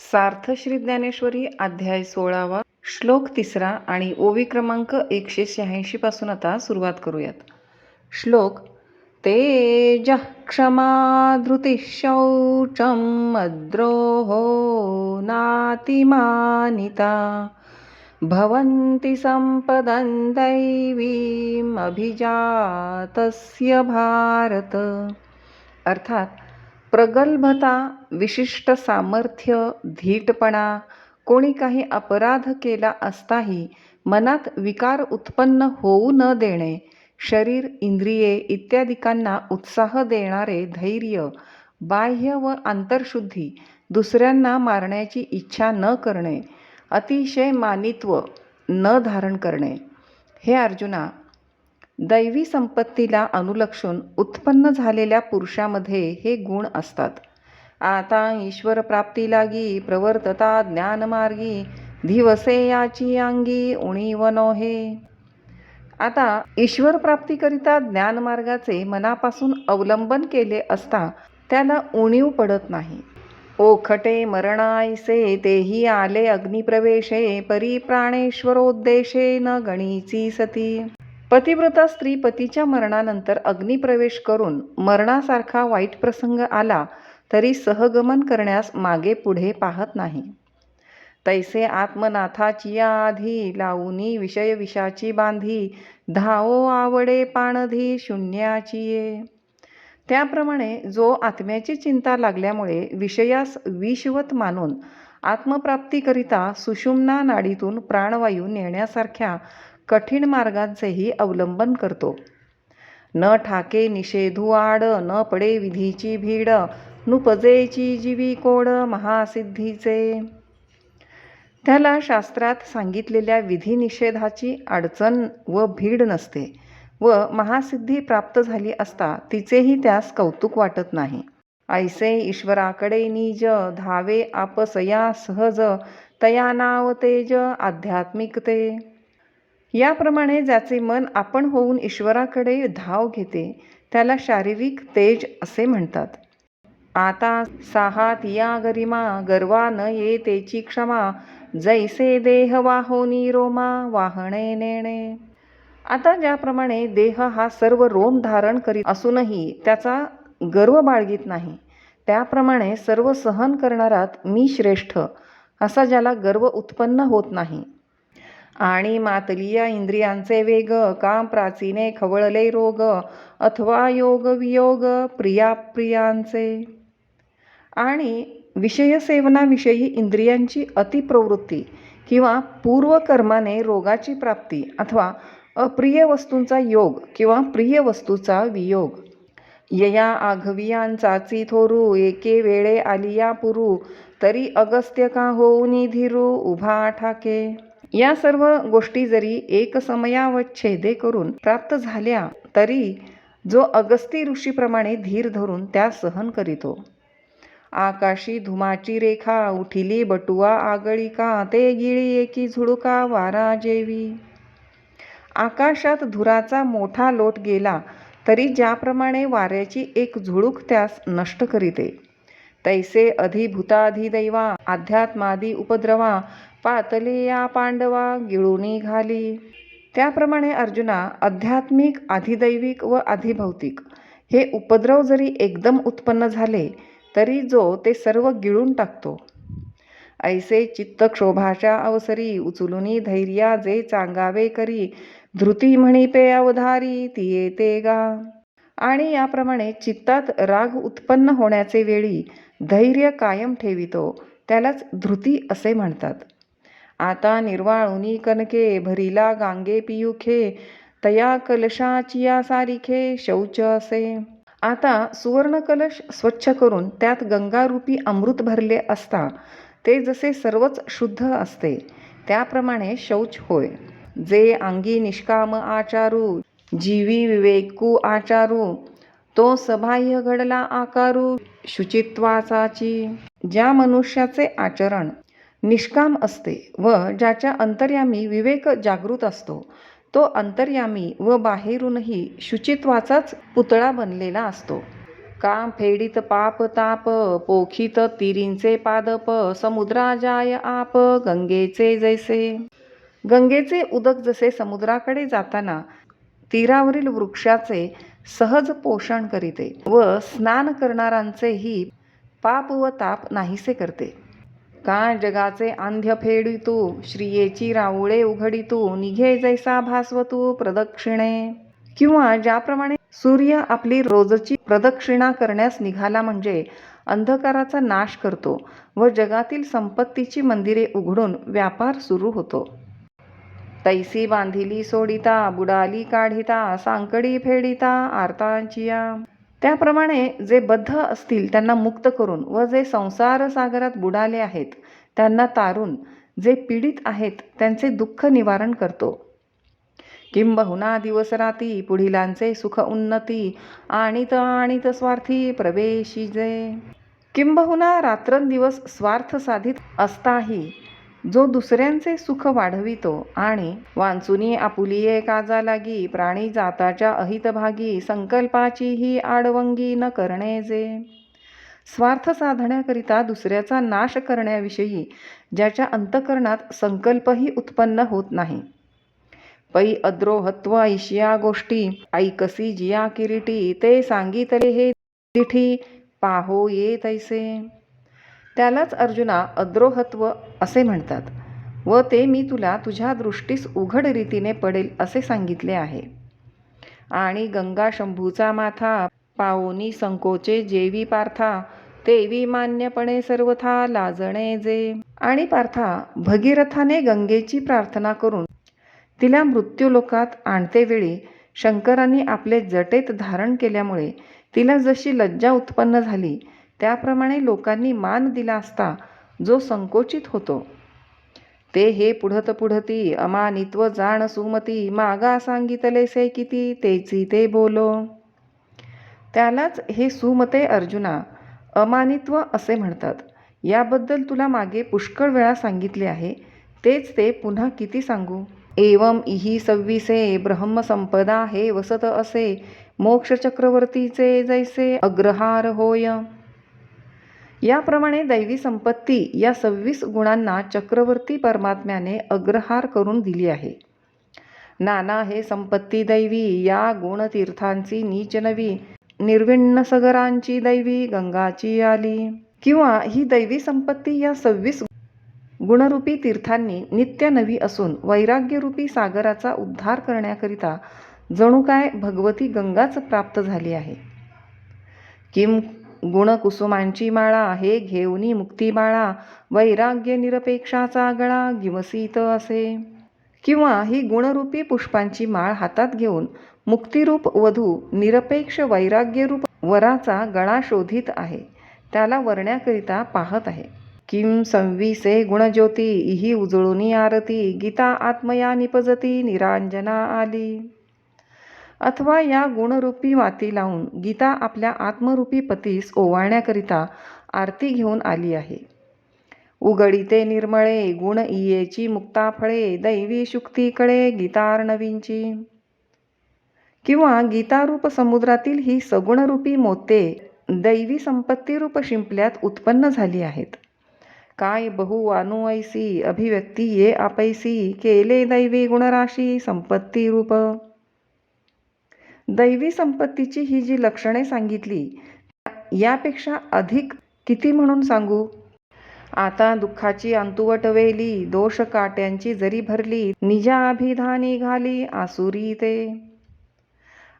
सार्थ श्री ज्ञानेश्वरी अध्याय सोळावा श्लोक तिसरा आणि ओवी क्रमांक एकशे शहाऐंशी पासून आता सुरुवात करूयात. श्लोक तेज क्षमा धृती शौचम अद्रोहो नातिमानिता भवन्ति संपदन दैवीम् अभिजातस्य भारत। अर्थात प्रगल्भता विशिष्ट सामर्थ्य धीटपणा कोणी काही अपराध केला असताही मनात विकार उत्पन्न होऊ न देणे शरीर इंद्रिये इत्यादिकांना उत्साह देणारे धैर्य बाह्य व आंतरशुद्धी दुसऱ्यांना मारण्याची इच्छा न करणे अतिशय मानित्व न धारण करणे. हे अर्जुना दैवी संपत्तीला अनुलक्षून उत्पन्न झालेल्या पुरुषामध्ये हे गुण असतात. आता ईश्वर प्राप्ती लागी प्रवर्तता ज्ञानमार्गी दिवसे याची अंगी उणीव हे आता ईश्वर प्राप्तीकरिता ज्ञानमार्गाचे मनापासून अवलंबन केले असता त्याला उणीव पडत नाही. ओखटे मरणायसे तेही आले अग्निप्रवेशे परिप्राणेश्वरोद्देशे न गणीची सती. पतिव्रता स्त्री पतीच्या मरणानंतर अग्निप्रवेश करून मरणासारखा वाईट प्रसंग आला तरी सहगमन करण्यास मागे पुढे पाहत नाही. तैसे आत्मनाथाची आधी लावूनी विषय विषाची बांधी धावो आवडे पाणधी शून्याची ये त्याप्रमाणे जो आत्म्याची चिंता लागल्यामुळे विषयास विषवत मानून आत्मप्राप्तीकरिता सुषुम्ना नाडीतून प्राणवायू नेण्यासारख्या कठीण मार्गांचेही अवलंबन करतो. न ठाके निषेधू आड न पडे विधीची भीड नुपजेची जीवी कोड महासिद्धीचे. त्याला शास्त्रात सांगितलेल्या विधिनिषेधाची अडचण व भीड नसते व महासिद्धी प्राप्त झाली असता तिचेही त्यास कौतुक वाटत नाही. ऐसे ईश्वराकडे निज धावे आपसया सहज तया नाव तेज आध्यात्मिकते. याप्रमाणे ज्याचे मन आपण होऊन ईश्वराकडे धाव घेते त्याला शारीरिक तेज असे म्हणतात. आता साहात या गरिमा गर्वा न ये तेची क्षमा जैसे देह वाहोनी रोमा वाहणे नेणे. आता ज्याप्रमाणे देह हा सर्व रोम धारण करीत असूनही त्याचा गर्व बाळगीत नाही त्याप्रमाणे सर्व सहन करणारात मी श्रेष्ठ असा ज्याला गर्व उत्पन्न होत नाही. आणि मातलिया इंद्रियांचे वेग काम प्राचीने खवळले रोग अथवा योग वियोग प्रियाप्रियांचे. आणि विषयसेवनाविषयी इंद्रियांची अतिप्रवृत्ती किंवा पूर्वकर्माने रोगाची प्राप्ती अथवा अप्रिय वस्तूंचा योग किंवा प्रिय वस्तूचा वियोग. यया आघवियांचाची थोरू एके वेळे आलिया पुरू तरी अगस्त्य का होऊनी धीरू उभा ठाके. या सर्व गोष्टी जरी एक छेदे करून प्राप्त झाल्या तरी जो अगस्ती ऋषीप्रमाणे धीर धरून त्या सहन करीतो. आकाशी धुमाची रेखा उठिली बटुआ आगळिका ते गिळी एकी झुडुका वारा जेवी. आकाशात धुराचा मोठा लोट गेला तरी ज्याप्रमाणे वाऱ्याची एक झुळूक त्यास नष्ट करीते. तैसे अधिभूताधिदैवा अध्यात्मादी उपद्रवा पातली या पांडवा गिळूनी घाली. त्याप्रमाणे अर्जुना आध्यात्मिक अधिदैविक व अधिभौतिक हे उपद्रव जरी एकदम उत्पन्न झाले तरी जो ते सर्व गिळून टाकतो. ऐसे चित्तक्षोभाच्या अवसरी उचलुनी धैर्या जे चांगावे करी धृती म्हणिपे अवधारी ती येते गा. आणि याप्रमाणे चित्तात राग उत्पन्न होण्याचे वेळी धैर्य कायम ठेवितो त्यालाच धृती असे म्हणतात. आता निर्वाळुनी कनके भरिला गांगे पियुखे तया कलशाचिया सारिखे शौच असे. आता सुवर्णकलश स्वच्छ करून त्यात गंगारूपी अमृत भरले असता ते जसे सर्वच शुद्ध असते त्याप्रमाणे शौच होय. जे अंगी निष्काम आचारू जीवी विवेकू आचारू तो सबाह्य घडला आकारू शुचित्वाचाची ज्या मनुष्याचे आचरण निष्काम असते व ज्याच्या अंतर्यामी विवेक जागृत असतो तो अंतर्यामी व बाहेरूनही शुचित्वाचाच पुतळा बनलेला असतो. काम फेडित पाप ताप पोखित तिरींचे पादप समुद्रा जाय आप गंगेचे जैसे. गंगेचे उदक जसे समुद्राकडे जाताना तीरावरील वृक्षाचे सहज पोषण करीते व स्नान करणारांचेही पाप व ताप नाहीसे करते. का जगाचे आंध्य फेडितू श्रियेची राऊळे उघडितू निघे जैसा भासव तू प्रदक्षिणे. किंवा ज्याप्रमाणे सूर्य आपली रोजची प्रदक्षिणा करण्यास निघाला म्हणजे अंधकाराचा नाश करतो व जगातील संपत्तीची मंदिरे उघडून व्यापार सुरू होतो. तैसी बांधिली सोडिता बुडाली काढिता सांकडी फेडिता आर्तांचिया. त्याप्रमाणे जे बद्ध असतील त्यांना मुक्त करून व जे संसार सागरात बुडाले आहेत त्यांना तारून जे पीडित आहेत त्यांचे दुःख निवारण करतो. किंबहुना दिवस राती पुढिलांचे सुख उन्नती आणित आणित स्वार्थी प्रवेशिजे. किंबहुना रात्रंदिवस स्वार्थ साधित असताही जो दुसऱ्यांचे सुख वाढवितो आणि वांचुनी आपुलिये काजा लागी प्राणी जाताच्या अहितभागी संकल्पाची ही आडवंगी न करणे जे. स्वार्थ साधण्याकरिता दुसऱ्याचा नाश करण्याविषयी ज्याच्या अंतकरणात संकल्पही उत्पन्न होत नाही. पै अद्रोहत्व ऐशिया गोष्टी ऐकसी जिया किरीटी ते सांगितले हे तिठी पाहो ये तैसे. त्यालाच अर्जुना अद्रोहत्व असे म्हणतात व ते मी तुला तुझ्या दृष्टीस उघड रीतीने पडेल असे सांगितले आहे. आणि गंगा शंभूचा माथा पाओनी संकोचे जेवी पार्था तेवी मान्यपणे सर्वथा लाजणे जे. आणि पार्था भगीरथाने गंगेची प्रार्थना करून तिला मृत्यूलोकात आणते वेळी शंकरांनी आपले जटेत धारण केल्यामुळे तिला जशी लज्जा उत्पन्न झाली त्याप्रमाणे लोकांनी मान दिला असता जो संकोचित होतो. ते हे पुढत पुढती अमानित्व जाण सुमती मागा सांगितले से किती तेची ते बोलो. त्यालाच हे सुमते अर्जुना अमानित्व असे म्हणतात. याबद्दल तुला मागे पुष्कळ वेळा सांगितले आहे. तेच ते पुन्हा किती सांगू? एवम इही सव्वीसे ब्रह्मसंपदा हे वसत असे मोक्षचक्रवर्तीचे जैसे अग्रहार होय. याप्रमाणे दैवी संपत्ती या सव्वीस गुणांना चक्रवर्ती परमात्म्याने अग्रहार करून दिली आहे. नाना हे संपत्ती दैवी या गुणतीर्थांची नीच नवी निर्विण्ण सगरांची दैवी गंगाची आली. किंवा ही दैवी संपत्ती या सव्वीस गुणरूपी तीर्थांनी नित्य नवी असून वैराग्यरूपी सागराचा उद्धार करण्याकरिता जणू काय भगवती गंगाच प्राप्त झाली आहे. किम गुणकुसुमांची माळा हे घेऊनी मुक्तिबाळा वैराग्य निरपेक्षाचा गळा गिवसीत असे. किंवा ही गुणरूपी पुष्पांची माळ हातात घेऊन मुक्तिरूप वधू निरपेक्ष वैराग्यरूप वराचा गळा शोधित आहे त्याला वरण्याकरिता पाहत आहे. किम संविसे गुणज्योती इही उजळूनी आरती गीता आत्मया निपजती निरांजना आली. अथवा या गुणरूपी वाती लावून गीता आपल्या आत्मरूपी पतीस ओवाळण्याकरिता आरती घेऊन आली आहे. उगडिते निर्मळे गुण इयेची मुक्ता फळे दैवी शुक्तीकडे गीतार्णवींची. किंवा गीतारूप समुद्रातील ही सगुणरूपी मोते दैवी संपत्तीरूप शिंपल्यात उत्पन्न झाली आहेत. काय बहु वानू अभिव्यक्ती ये आपैसी केले दैवी गुणराशी संपत्तीरूप. दैवी संपत्तीची ही जी लक्षणे सांगितली यापेक्षा अधिक किती म्हणून सांगू? आता दुःखाची अंतुवट वेली दोष काट्यांची जरी भरली निजाभिधानी घाली आसुरी ते.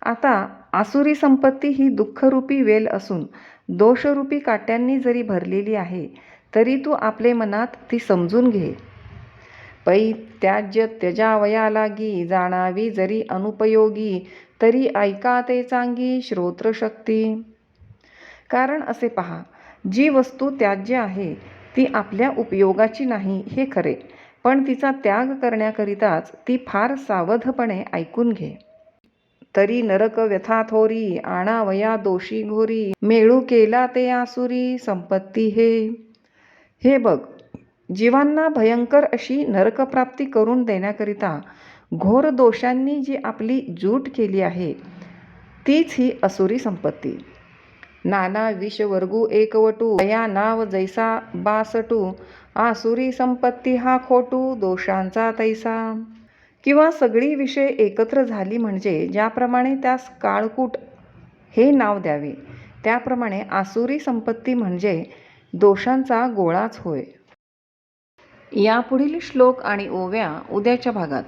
आता आसुरी संपत्ती ही दुःखरूपी वेल असून दोषरूपी काट्यांनी जरी भरलेली आहे तरी तू आपले मनात ती समजून घे. पै त्याज्य त्यजावया लागी जाणावी जरी अनुपयोगी तरी ऐका ते चांगी श्रोत्रशक्ती कारण असे पहा जी वस्तू त्याज्य आहे ती आपल्या उपयोगाची नाही हे खरे. पण तिचा त्याग करण्याकरिताच ती फार सावधपणे ऐकून घे. तरी नरक व्यथा थोरी आणावया दोषी घोरी मेळू केला ते आसुरी संपत्ती हे. हे बघ जीवांना भयंकर अशी नरकप्राप्ती करून देण्याकरिता घोर दोषांनी जी आपली जूट केली आहे तीच ही असुरी संपत्ती. नाना विषवर्गू एकवटू या नाव जैसा बासटू आसुरी संपत्ती हा खोटू दोषांचा तैसा. किंवा सगळी विषय एकत्र झाली म्हणजे ज्याप्रमाणे त्यास काळकूट हे नाव द्यावे त्याप्रमाणे आसुरी संपत्ती म्हणजे दोषांचा गोळाच होय. यापुढील श्लोक आणि ओव्या उद्याच्या भागात.